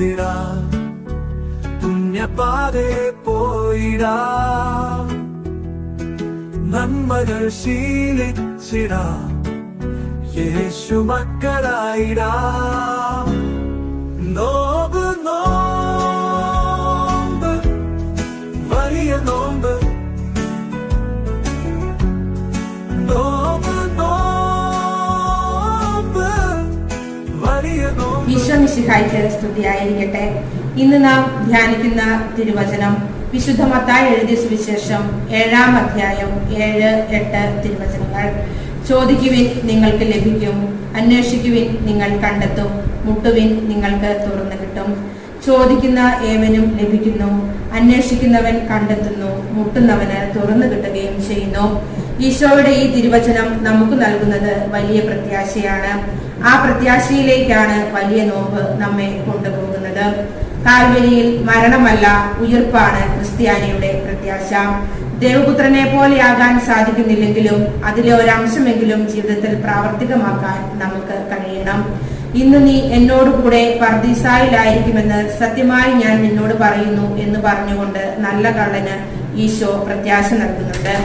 വെറുത്തിടാ പുണ്യപാതെ പോയിടാ. നന്മകൾ ശീലിച്ചിടാ. യേശു മക്കളായിടാ. നോമ്പ് വലിയ നോമ്പ് ഈശോ സ്തുതിയായിരിക്കട്ടെ. ഇന്ന് നാം ധ്യാനിക്കുന്ന തിരുവചനം വിശുദ്ധ മത്തായി എഴുതിയ സുവിശേഷം ഏഴാം അധ്യായം ഏഴ് എട്ട് തിരുവചനങ്ങൾ. ചോദിക്കുവിൻ നിങ്ങൾക്ക് ലഭിക്കും അന്വേഷിക്കുവിൻ നിങ്ങൾ കണ്ടെത്തും മുട്ടുവിൻ നിങ്ങൾക്ക് തുറന്നു കിട്ടും. ചോദിക്കുന്ന ഏവനും ലഭിക്കുന്നു അന്വേഷിക്കുന്നവൻ കണ്ടെത്തുന്നു മുട്ടുന്നവന് തുറന്നു കിട്ടുകയും ചെയ്യുന്നു. ഈശോയുടെ ഈ തിരുവചനം നമുക്ക് നൽകുന്നത് വലിയ പ്രത്യാശയാണ്. ആ പ്രത്യാശയിലേക്കാണ് വലിയ നോമ്പ് നമ്മെ കൊണ്ടുപോകുന്നത്. കാൽവരിയിൽ മരണമല്ല ഉയർപ്പാണ് ക്രിസ്ത്യാനിയുടെ പ്രത്യാശ. ദേവപുത്രനെ പോലെയാകാൻ സാധിക്കുന്നില്ലെങ്കിലും അതിലെ ഒരംശമെങ്കിലും ജീവിതത്തിൽ പ്രാവർത്തികമാക്കാൻ നമുക്ക് കഴിയണം. ഇന്ന് നീ എന്നോട് കൂടെ പർദീസായിലായിരിക്കുമെന്ന് സത്യമായി ഞാൻ നിന്നോട് പറയുന്നു എന്ന് പറഞ്ഞുകൊണ്ട് നല്ല കള്ളന് ഈശോ പ്രത്യാശ നൽകുന്നുണ്ട്.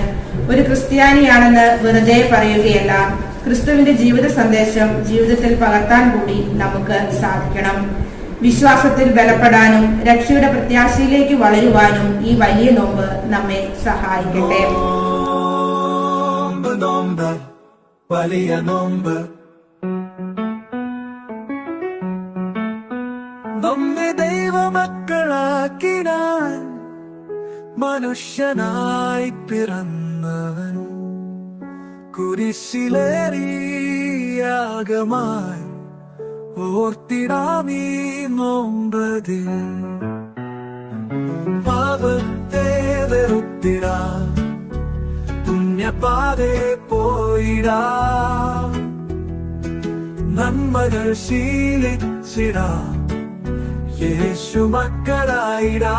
ഒരു ക്രിസ്ത്യാനിയാണെന്ന് വെറുതെ പറയുകയല്ല. ക്രിസ്തുവിന്റെ ജീവിത സന്ദേശം ജീവിതത്തിൽ പകർത്താൻ കൂടി നമുക്ക് സാധിക്കണം. വിശ്വാസത്തിൽ ബലപ്പെടാനും രക്ഷയുടെ പ്രത്യാശയിലേക്ക് വളരുവാനും ഈ വലിയ നോമ്പ് നമ്മെ സഹായിക്കട്ടെ. വലിയ ദൈവമക്കളാക്കിനാൻ മനുഷ്യനായി പിറന്നവൻ കുരിശിലേറിയാകമായി ഓർത്തിടാമീ നോമ്പതിൽ. പാപത്തെ വെറുത്തിടാ പുണ്യപാതെ പോയിടാ. നന്മകൾ ശീലിച്ചിടാ യേശു മക്കളായിടാ.